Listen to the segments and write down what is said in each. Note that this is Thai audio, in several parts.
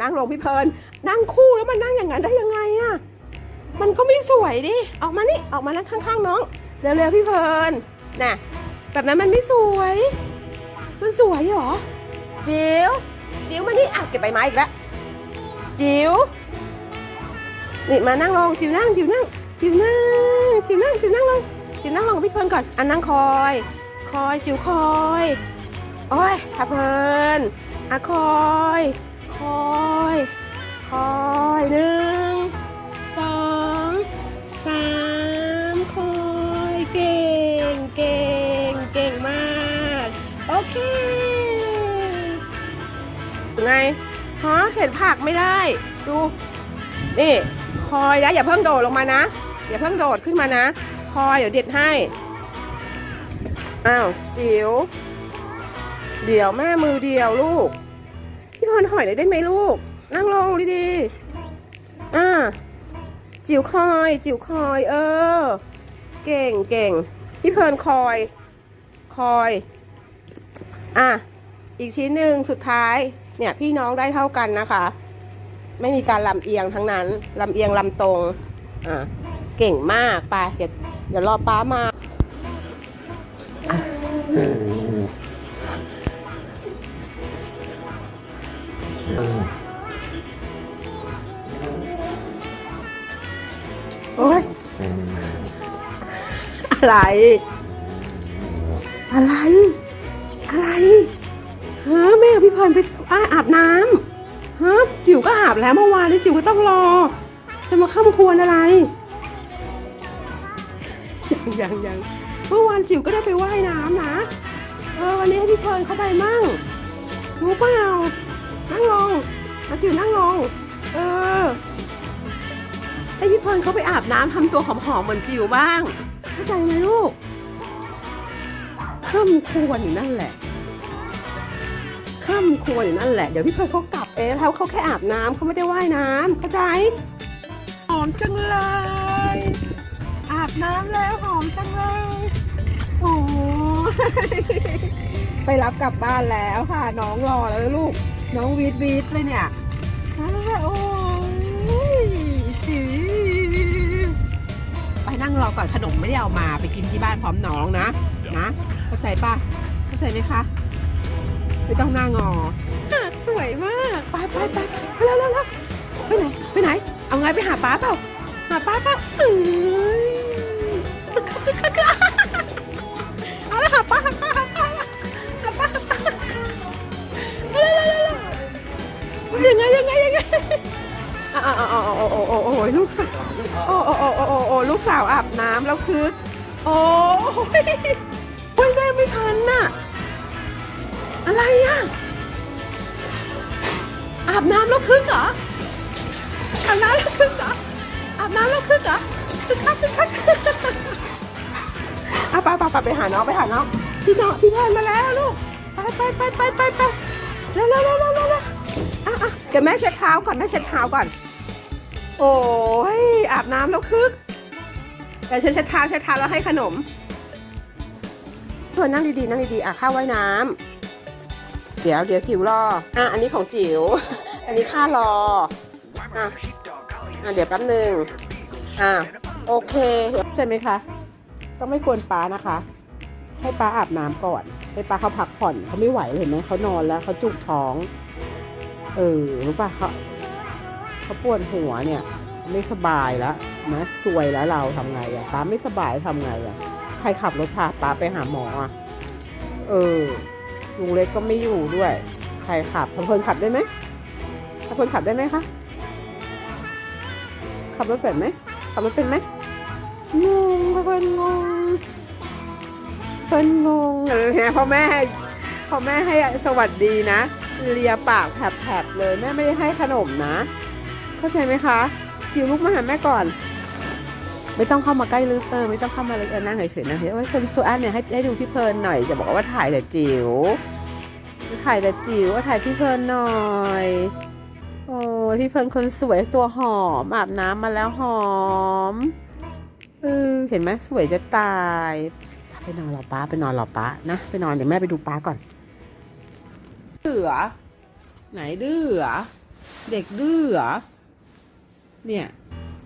นั่งลงพี่เพลินนั่งคู่แล้วมันนั่งอย่างนั้นได้ยังไงอะมันก็ไม่สวยดิออกมานี่ออกมานั่งข้างๆน้องเร็วๆพี่เพลินน่ะแบบนั้นมันไม่สวย มันสวยเหรอจิ๋วจิ๋วมานี่อะเก็บใบไม้อีกแล้วจิ๋วนี่มานั่งลงจิ๋วนั่งจิ๋วนั่งจิ๋วนั่งจิ๋วนั่งจิ๋วนั่งลงจิ๋วนั่งลงกับพี่เพลินก่อนอันนั่งคอย คอยจิ๋วคอยโอ้ยค่ะเพลินอะคอย คอยคอยหนึ่งสองสามคอยเก่งเก่งเก่งมาก โอเคไงฮะเห็นผักไม่ได้ดูนี่คอยนะอย่าเพิ่งโดดลงมานะอย่าเพิ่งโดดขึ้นมานะคอยเดี๋ยวเด็ดให้อ้าวจิ๋วเดี๋ยวแม่มือเดียวลูก พี่พรถอยหอยได้ไหมลูก นั่งลงดีๆอ่าจิ๋วคอย จิ๋วคอย เออ เก่งเก่งพี่เพลินคอย คอย อะ อีกชิ้นหนึ่งสุดท้าย เนี่ยพี่น้องได้เท่ากันนะคะ ไม่มีการลำเอียงทั้งนั้นลำเอียงลำตรง อะ เก่งมากไปเดี๋ยวเดี๋ยวรอป้ามา โอ๊ยอะไร อะไร อะไรฮะแม่กับพี่เพลินไปอาบน้ำฮะจิ๋วก็อาบแล้วเมื่อวานนี้จิ๋วก็ต้องรอ จะมาข้ามควรอะไรยังยังยังเมื่อวานจิ๋วก็ได้ไปว่ายน้ำนะเออวันนี้ให้พี่เพลินเข้าไปมั่งรู้เปล่านั่งลงจิ๋วนั่งลง ให้พี่เพลิร์นเขาไปอาบน้ำทำตัวหอมๆเหมือนจิ๋วบ้าง เข้าใจไหมลูกข้ามควรอยู่นั่นแหละข้ามควรอยู่นั่นแหละ เดี๋ยวพี่เพลิร์นเขากลับเองแล้วเขาแค่อาบน้ำเขาไม่ได้ว่ายน้ำเข้าใจหอมจังเลย อาบน้ำแล้วหอมจังเลยโอ้ยไปรับกลับบ้านแล้วค่ะ น้องรอแล้วลูก น้องวีดวีดเลยเนี่ยอ่าโอ้ งรอก่อนขนมไม่ได้เอามาไปกินที่บ้านพร้อมน้องนะนะเข้าใจป่ะเข้าใจไหมคะไม่ต้องหน้างอสวยมากไปไปไปไปเร็วเร็วเร็วไปไหนไปไหน เอาไงไปหาป้าเปล่าหาป้าเปล่าเอ้ยคึกคักคึกคักคึกคักเอาละหาป้าหาป้าหาป้าหาป้าหาป้าเร็วเร็วเร็วเร็วยังไงยังไง โอ้โอ้โอ้โอ้ลูกสาวโอ้โอ้โอ้โอ้โอ้ลูกสาวอาบน้ำแล้วคือโอ้ยโอ้ยแม่ไม่ทันน่ะอะไรอะอาบน้ำแล้วคึกเหรออาบน้ำแล้วคึกเหรออาบน้ำแล้วคึกเหรอคึกคักคึกคักอะไปไปไปไปหาน้องไปหาน้องพี่น้องพี่พานมาแล้วลูกไปไปไปไปไปไปเร็วเร็วเร็วเร็วเร็วเร็วอะอะเดี๋ยวแม่เช็ดเท้าก่อนแม่เช็ดเท้าก่อน โอ้ยอาบน้ำแล้วคึกเดี๋ยวฉันเช็ดเท้าเช็ดเท้าแล้วให้ขนมเพื่อนนั่งดีๆนั่งดีๆอะข้าวไว้น้ำเดี๋ยวเดี๋ยวจิ๋วรออะอันนี้ของจิ๋ว อันนี้ข้ารออะอะเดี๋ยวแป๊บหนึ่งอะโอเคใช่ไหมคะต้องไม่ควรป้านะคะ ให้ป้าอาบน้ำก่อนให้ป้าเขาพักผ่อนเขาไม่ไหวเห็นไหมเขานอนแล้วเขาจุกท้อง เออรู้ป่ะเขา เขาปวดหัวเนี่ย ไม่สบายแล้วนะซวยแล้วเราทำไงอะป้าไม่สบายทำไงอะใครขับรถพาป้าไปหาหมออะเออลุงเล็กก็ไม่อยู่ด้วย ใครขับพเพลินขับได้ไหมพเพลินขับได้ไหมคะขับรถเป็นไหมขับรถเป็นไหมงงพเพลินงงเพลินงงเออไงพ่อแม่พ่อแม่ให้สวัสดีนะ เลียปากแผลบๆเลย แม่ไม่ได้ให้ขนมนะ เข้าใจไหมคะจิ๋วลูกมาหาแม่ก่อน ไม่ต้องเข้ามาใกล้ลูกเตอร์ไม่ต้องเข้ามาเลยเออนั่งเฉยๆนะเฮ้ยว่าคนสวยอันเนี่ยให้ให้ดูพี่เพลินหน่อยจะบอกว่าถ่ายแต่จิ๋วถ่ายแต่จิ๋วว่าถ่ายพี่เพลินหน่อยโอ้ยพี่เพลินคนสวยตัวหอมอาบน้ำมาแล้วหอมเออเห็นไหมสวยจะตายไปนอนหรอป้าไปนอนหรอป้านะไปนอนเดี๋ยวแม่ไปดูป้าก่อนดื้อเหรอไหนดื้อเหรอเด็กดื้อ เนี่ย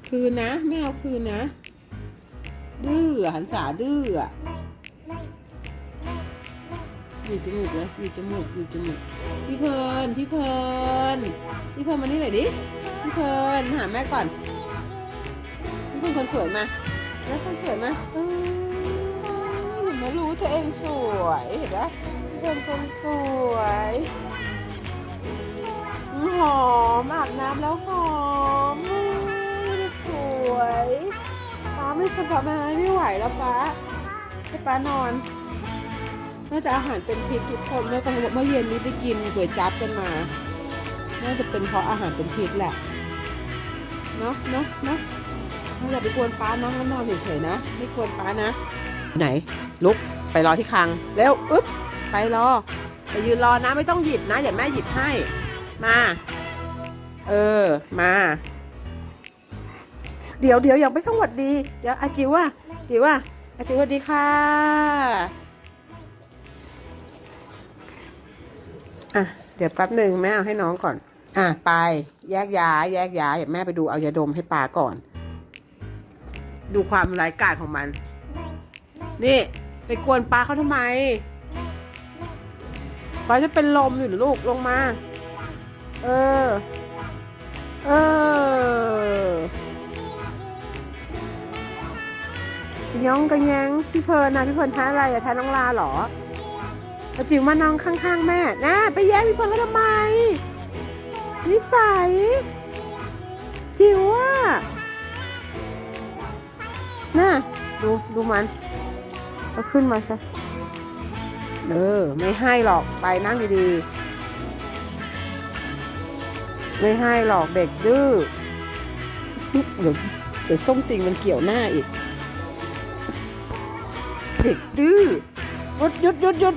คืนนะไม่เอาคืนนะ ดื้อหันษาดื้ออะหยีดจมูกเลยหยีดจมูกหยีดจมูกพี่เพลินพี่เพลินพี่เพลินมานี่หน่อยดิพี่เพลินหาแม่ก่อนพี่เพลินคนสวยมาแล้วคนสวยมาเออหนูมารู้ตัวเองสวยเห็นไหมพี่เพลินคนสวยหอมอาบน้ำแล้วหอม วยป้าไม่สบายไม่ไหวแล้วป้าให้ป้านอน น่าจะอาหารเป็นพิษทุกคนเมื่อตอนเมื่อเย็นนี้ไปกินก๋วยจั๊บกันมา น่าจะเป็นเพราะอาหารเป็นพิษแหละ เนาะเนาะเนาะอย่าไปกวนป้านะนอนเฉยๆนะ ไม่กวนป้านะ ไหนลุกไปรอที่คลังเร็วอึ๊บไปรอไปยืนรอนะไม่ต้องหยิบนะเดี๋ยวแม่หยิบให้ มา เออมา เดี๋ยวเดี๋ยวยังไม่ต้งหวัดดี เดี๋ยวอาจิวว่าจิวว่าอาจิวสวัสดีค่ะอะเดี๋ยวแป๊บหนึ่งแม่เอาให้น้องก่อน อะไปแยกย้ายแยกย้ายเดี๋ยวแม่ไปดูเอายาดมให้ปาก่อน ดูความร้ายกาจของมัน นี่ไปกวนปลาเขาทำไมปลาจะเป็นลมอยู่หรือลูกลงมา เออ ย้องกันยังพี่เพลินนะพี่เพลินท้าอะไรอะท้าน้องลาหรอจิ๋วมาน้องข้างๆ แม่นะไปแย่งพี่เพลินเขาทำไมนิสัยจิ๋วอะน่ะดูดูมันก็ขึ้นมาซะเออไม่ให้หรอกไปนั่งดีๆ ไม่ให้หรอกเด็กดื้อเดี๋ยวเดี๋ยวส้มติงมันเกี่ยวหน้าอีก เด็กดื้อหยุดหยุดหยุดหยุด